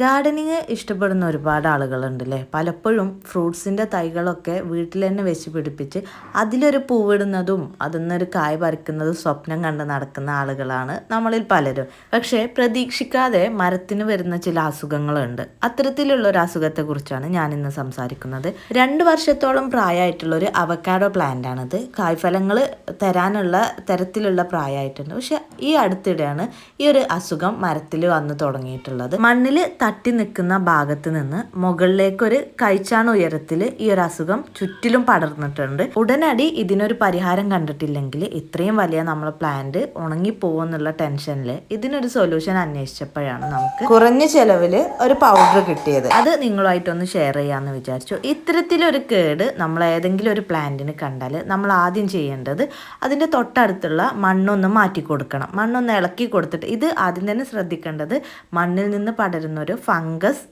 Gardening ഇഷ്ടപ്പെടുന്ന ഒരുപാട് ആളുകളുണ്ട് അല്ലേ പലപ്പോഴും ഫ്രൂട്ട്സിന്റെ തൈകളൊക്കെ വീട്ടിൽ തന്നെ വെച്ച് പിടിപ്പിച്ച് അതിലൊരു പൂവിടുന്നതും അതിന്നൊരു കായ് പറിക്കുന്നതും സ്വപ്നം കണ്ട് നടക്കുന്ന ആളുകളാണ് നമ്മളിൽ പലരും. പക്ഷേ പ്രതീക്ഷിക്കാതെ മരത്തിന് വരുന്ന ചില അസുഖങ്ങളുണ്ട്. അത്തരത്തിലുള്ള ഒരു അസുഖത്തെക്കുറിച്ചാണ് ഞാൻ ഇന്ന് സംസാരിക്കുന്നത്. രണ്ട് വർഷത്തോളം പ്രായമായിട്ടുള്ള ഒരു അവക്കാഡോ പ്ലാന്റ് ആണിത് കായ്ഫലങ്ങൾ തരാനുള്ള തരത്തിലുള്ള പ്രായമായിട്ടുണ്ട്. പക്ഷെ ഈ അടുത്തിടെയാണ് ഈ ഒരു അസുഖം മരത്തിൽ വന്നു തുടങ്ങിയിട്ടുള്ളത്. മണ്ണിൽ തട്ടി നിൽക്കുന്ന ഭാഗത്ത് നിന്ന് മുകളിലേക്കൊരു കഴിച്ചാണ് ഉയരത്തിൽ ഈ ഒരു അസുഖം ചുറ്റിലും പടർന്നിട്ടുണ്ട്. ഉടനടി ഇതിനൊരു പരിഹാരം കണ്ടിട്ടില്ലെങ്കിൽ ഇത്രയും വലിയ നമ്മളെ പ്ലാന്റ് ഉണങ്ങിപ്പോവെന്നുള്ള ടെൻഷനിൽ ഇതിനൊരു സൊല്യൂഷൻ അന്വേഷിച്ചപ്പോഴാണ് നമുക്ക് കുറഞ്ഞ ചെലവിൽ ഒരു പൗഡർ കിട്ടിയത്. അത് നിങ്ങളുമായിട്ടൊന്ന് ഷെയർ ചെയ്യാമെന്ന് വിചാരിച്ചു. ഇത്തരത്തിലൊരു കേട് നമ്മൾ ഏതെങ്കിലും ഒരു പ്ലാന്റിന് കണ്ടാൽ നമ്മൾ ആദ്യം ചെയ്യേണ്ടത് അതിന്റെ തൊട്ടടുത്തുള്ള മണ്ണൊന്ന് മാറ്റി കൊടുക്കണം മണ്ണൊന്ന് ഇളക്കി കൊടുത്തിട്ട് ഇത് ആദ്യം തന്നെ ശ്രദ്ധിക്കേണ്ടത് മണ്ണിൽ നിന്ന് പടരുന്ന ഒരു ഫംഗസ്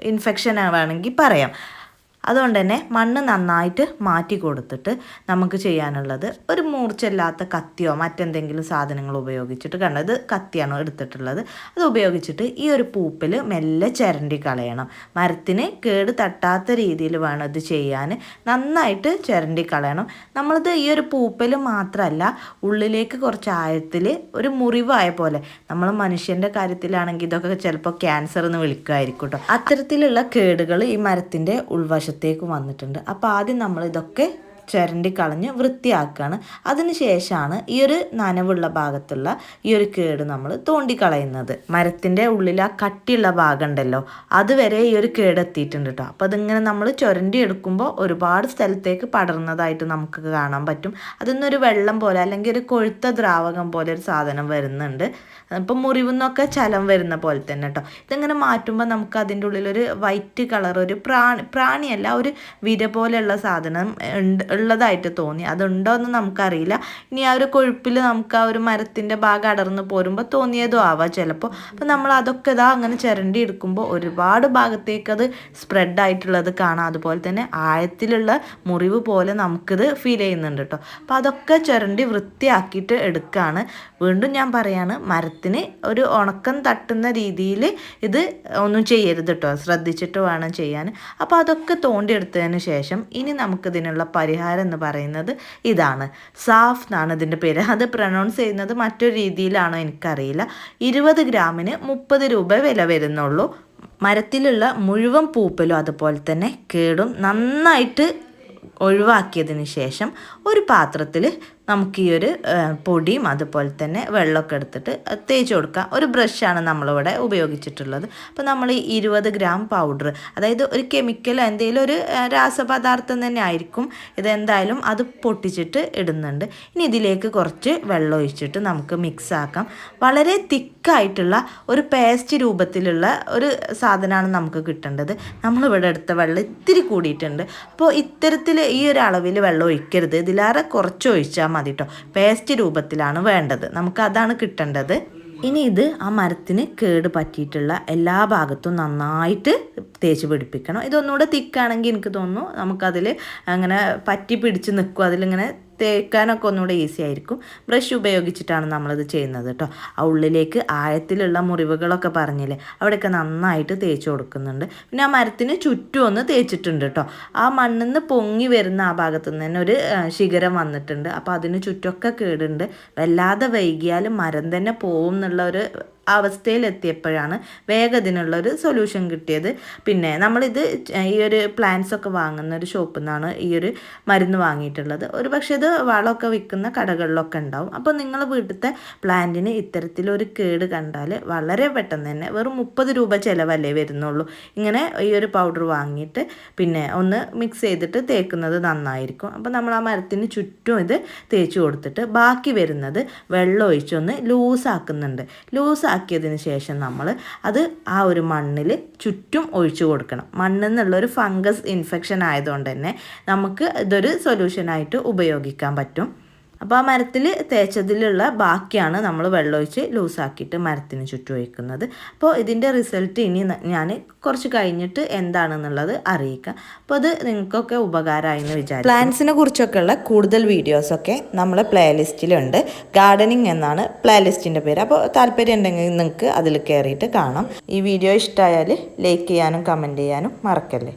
ഇൻഫെക്ഷൻ വേണമെങ്കിൽ പറയാം. അതുകൊണ്ട് തന്നെ മണ്ണ് നന്നായിട്ട് മാറ്റി കൊടുത്തിട്ട് നമുക്ക് ചെയ്യാനുള്ളത് ഒരു മൂർച്ചയില്ലാത്ത കത്തിയോ മറ്റെന്തെങ്കിലും സാധനങ്ങൾ ഉപയോഗിച്ചിട്ട് കണ്ടത് ഇത് കത്തിയാണ് എടുത്തിട്ടുള്ളത്. അത് ഉപയോഗിച്ചിട്ട് ഈ ഒരു പൂപ്പിൽ മെല്ലെ ചിരണ്ടി കളയണം. മരത്തിന് കേട് തട്ടാത്ത രീതിയിൽ വേണം ഇത് ചെയ്യാൻ. നന്നായിട്ട് ചിരണ്ടി കളയണം. നമ്മളിത് ഈ ഒരു പൂപ്പൽ മാത്രമല്ല ഉള്ളിലേക്ക് കുറച്ച് ആഴത്തിൽ ഒരു മുറിവായ പോലെ. നമ്മൾ മനുഷ്യന്റെ കാര്യത്തിലാണെങ്കിൽ ഇതൊക്കെ ചിലപ്പോൾ ക്യാൻസർ എന്ന് വിളിക്കുമായിരിക്കും കേട്ടോ. അത്തരത്തിലുള്ള കേടുകൾ ഈ മരത്തിന്റെ ഉൾവശത്തേക്ക് വന്നിട്ടുണ്ട്. അപ്പോൾ ആദ്യം നമ്മൾ ഇതൊക്കെ ചിരണ്ടി കളഞ്ഞ് വൃത്തിയാക്കുകയാണ് അതിന് ശേഷമാണ് ഈ ഒരു നനവുള്ള ഭാഗത്തുള്ള ഈ ഒരു കേട് നമ്മൾ തോണ്ടിക്കളയുന്നത്. മരത്തിന്റെ ഉള്ളിൽ ആ കട്ടിയുള്ള ഭാഗം ഉണ്ടല്ലോ അതുവരെ ഈ ഒരു കേട് എത്തിയിട്ടുണ്ട് കേട്ടോ അപ്പോൾ അതിങ്ങനെ നമ്മൾ ചുരണ്ടി എടുക്കുമ്പോൾ ഒരുപാട് സ്ഥലത്തേക്ക് പടർന്നതായിട്ട് നമുക്ക് കാണാൻ പറ്റും. അതിന്നൊരു വെള്ളം പോലെ അല്ലെങ്കിൽ ഒരു കൊഴുത്ത ദ്രാവകം പോലെ ഒരു സാധനം വരുന്നുണ്ട്. ഇപ്പം മുറിവെന്നൊക്കെ ചലം വരുന്ന പോലെ തന്നെ കേട്ടോ ഇതിങ്ങനെ മാറ്റുമ്പോൾ നമുക്ക് അതിന്റെ ഉള്ളിൽ ഒരു വൈറ്റ് കളർ ഒരു പ്രാണി പ്രാണിയല്ല ഒരു വിര പോലെയുള്ള സാധനം ഉണ്ട് ഉള്ളതായിട്ട് തോന്നി. അതുണ്ടോ എന്ന് നമുക്കറിയില്ല. ഇനി ആ ഒരു കൊഴുപ്പിൽ നമുക്ക് ആ ഒരു മരത്തിന്റെ ഭാഗം അടർന്ന് പോരുമ്പോൾ തോന്നിയതും ആവാം ചിലപ്പോൾ അപ്പം നമ്മൾ അതൊക്കെ ഇതാ അങ്ങനെ ചിരണ്ടി എടുക്കുമ്പോൾ ഒരുപാട് ഭാഗത്തേക്ക് അത് സ്പ്രെഡ് ആയിട്ടുള്ളത് കാണാം. അതുപോലെ തന്നെ ആഴത്തിലുള്ള മുറിവ് പോലെ നമുക്കിത് ഫീൽ ചെയ്യുന്നുണ്ട് കേട്ടോ അപ്പോൾ അതൊക്കെ ചിരണ്ടി വൃത്തിയാക്കിയിട്ട് എടുക്കുകയാണ് വീണ്ടും ഞാൻ പറയാണ് മരത്തിന് ഒരു ഉണക്കം തട്ടുന്ന രീതിയിൽ ഇത് ഒന്നും ചെയ്യരുത് കേട്ടോ ശ്രദ്ധിച്ചിട്ട് വേണം ചെയ്യാൻ. അപ്പോൾ അതൊക്കെ തോണ്ടിയെടുത്തതിന് ശേഷം ഇനി നമുക്കിതിനുള്ള പരിഹാരം എന്ന് പറയുന്നത് ഇതാണ്. സാഫ് എന്നാണ് ഇതിന്റെ പേര്. അത് പ്രൊണൗൺസ് ചെയ്യുന്നത് മറ്റൊരു രീതിയിലാണോ എനിക്കറിയില്ല. ഇരുപത് ഗ്രാമിന് മുപ്പത് രൂപ വില വരുന്നുള്ളൂ. മരത്തിലുള്ള മുഴുവൻ പൂപ്പലും അതുപോലെ തന്നെ കേടും നന്നായിട്ട് ഒഴിവാക്കിയതിന് ശേഷം ഒരു പാത്രത്തിൽ നമുക്ക് ഈ ഒരു പൊടിയും അതുപോലെ തന്നെ വെള്ളമൊക്കെ എടുത്തിട്ട് തേച്ച് കൊടുക്കുക. ഒരു ബ്രഷാണ് നമ്മളിവിടെ ഉപയോഗിച്ചിട്ടുള്ളത്. അപ്പോൾ നമ്മൾ ഈ ഇരുപത് ഗ്രാം പൗഡർ അതായത് ഒരു കെമിക്കൽ എന്തെങ്കിലും ഒരു രാസപദാർത്ഥം തന്നെ ആയിരിക്കും. ഇതെന്തായാലും അത് പൊട്ടിച്ചിട്ട് ഇടുന്നുണ്ട്. ഇനി ഇതിലേക്ക് കുറച്ച് വെള്ളം ഒഴിച്ചിട്ട് നമുക്ക് മിക്സ് ആക്കാം. വളരെ തിക്കായിട്ടുള്ള ഒരു പേസ്റ്റ് രൂപത്തിലുള്ള ഒരു സാധനമാണ് നമുക്ക് കിട്ടേണ്ടത്. നമ്മളിവിടെ എടുത്ത വെള്ളം ഇത്തിരി കൂടിയിട്ടുണ്ട്. അപ്പോൾ ഇത്തരത്തിൽ ഈ ഒരു അളവിൽ വെള്ളം ഒഴിക്കരുത്. ഇതിലേറെ കുറച്ച് ഒഴിച്ചാൽ മതി കേട്ടോ പേസ്റ്റ് രൂപത്തിലാണ് വേണ്ടത്. നമുക്ക് അതാണ് കിട്ടേണ്ടത്. ഇനി ഇത് ആ മരത്തിന് കേട് പറ്റിയിട്ടുള്ള എല്ലാ ഭാഗത്തും നന്നായിട്ട് തേച്ച് പിടിപ്പിക്കണം. ഇതൊന്നുകൂടെ തിക്കാണെങ്കിൽ എനിക്ക് തോന്നുന്നു നമുക്കതിൽ അങ്ങനെ പറ്റി പിടിച്ച് നിൽക്കും. അതിലിങ്ങനെ തേക്കാനൊക്കെ ഒന്നുകൂടെ ഈസി ആയിരിക്കും. ബ്രഷ് ഉപയോഗിച്ചിട്ടാണ് നമ്മളിത് ചെയ്യുന്നത് കേട്ടോ ആ ഉള്ളിലേക്ക് ആഴത്തിലുള്ള മുറിവുകളൊക്കെ പറഞ്ഞില്ലേ അവിടെയൊക്കെ നന്നായിട്ട് തേച്ച് കൊടുക്കുന്നുണ്ട്. പിന്നെ ആ മരത്തിന് ചുറ്റും ഒന്ന് തേച്ചിട്ടുണ്ട് കേട്ടോ ആ മണ്ണിൽ നിന്ന് പൊങ്ങി വരുന്ന ആ ഭാഗത്തു നിന്ന് തന്നെ ഒരു ശിഖരം വന്നിട്ടുണ്ട്. അപ്പോൾ അതിന് ചുറ്റൊക്കെ കേടുണ്ട്. വല്ലാതെ വൈകിയാൽ മരം തന്നെ പോവും എന്നുള്ള ഒരു അവസ്ഥയിലെത്തിയപ്പോഴാണ് വേഗം ഇതിനുള്ളൊരു സൊല്യൂഷൻ കിട്ടിയത്. പിന്നെ നമ്മളിത് ഈ ഒരു പ്ലാന്റ്സ് ഒക്കെ വാങ്ങുന്ന ഒരു ഷോപ്പിൽ നിന്നാണ് ഈ ഒരു മരുന്ന് വാങ്ങിയിട്ടുള്ളത്. ഒരു പക്ഷേ ഇത് വളമൊക്കെ വിൽക്കുന്ന കടകളിലൊക്കെ ഉണ്ടാവും. അപ്പോൾ നിങ്ങൾ വീട്ടിലത്തെ പ്ലാന്റിന് ഇത്തരത്തിലൊരു കേട് കണ്ടാൽ വളരെ പെട്ടെന്ന് തന്നെ വെറും മുപ്പത് രൂപ ചിലവല്ലേ വരുന്നുള്ളൂ. ഇങ്ങനെ ഈ ഒരു പൗഡർ വാങ്ങിയിട്ട് പിന്നെ ഒന്ന് മിക്സ് ചെയ്തിട്ട് തേക്കുന്നത് നന്നായിരിക്കും. അപ്പോൾ നമ്മൾ ആ മരത്തിന് ചുറ്റും ഇത് തേച്ച് കൊടുത്തിട്ട് ബാക്കി വരുന്നത് വെള്ളം ഒഴിച്ചൊന്ന് ലൂസാക്കുന്നുണ്ട് ലൂസ് ആക്കിയതിന് ശേഷം നമ്മൾ അത് ആ ഒരു മണ്ണിൽ ചുറ്റും ഒഴിച്ചു കൊടുക്കണം. മണ്ണിൽ നിന്നുള്ളൊരു ഫംഗസ് ഇൻഫെക്ഷൻ ആയതുകൊണ്ട് തന്നെ നമുക്ക് ഇതൊരു സൊല്യൂഷനായിട്ട് ഉപയോഗിക്കാൻ പറ്റും. അപ്പോൾ ആ മരത്തിൽ തേച്ചതിലുള്ള ബാക്കിയാണ് നമ്മൾ വെള്ളമൊഴിച്ച് ലൂസാക്കിയിട്ട് മരത്തിന് ചുറ്റും ഒഴിക്കുന്നത് അപ്പോൾ ഇതിന്റെ റിസൾട്ട് ഇനി ഞാൻ കുറച്ച് കഴിഞ്ഞിട്ട് എന്താണെന്നുള്ളത് അറിയിക്കാം. അപ്പോൾ അത് നിങ്ങൾക്കൊക്കെ ഉപകാരമായി എന്ന് വിചാരിക്കും പ്ലാന്റ്സിനെ കുറിച്ചൊക്കെയുള്ള കൂടുതൽ വീഡിയോസൊക്കെ നമ്മളെ പ്ലേലിസ്റ്റിലുണ്ട് ഗാർഡനിങ് എന്നാണ് പ്ലേലിസ്റ്റിന്റെ പേര്. അപ്പോൾ താല്പര്യം ഉണ്ടെങ്കിൽ നിങ്ങൾക്ക് അതിൽ കയറിയിട്ട് കാണാം. ഈ വീഡിയോ ഇഷ്ടമായാൽ ലൈക്ക് ചെയ്യാനും കമന്റ് ചെയ്യാനും മറക്കല്ലേ?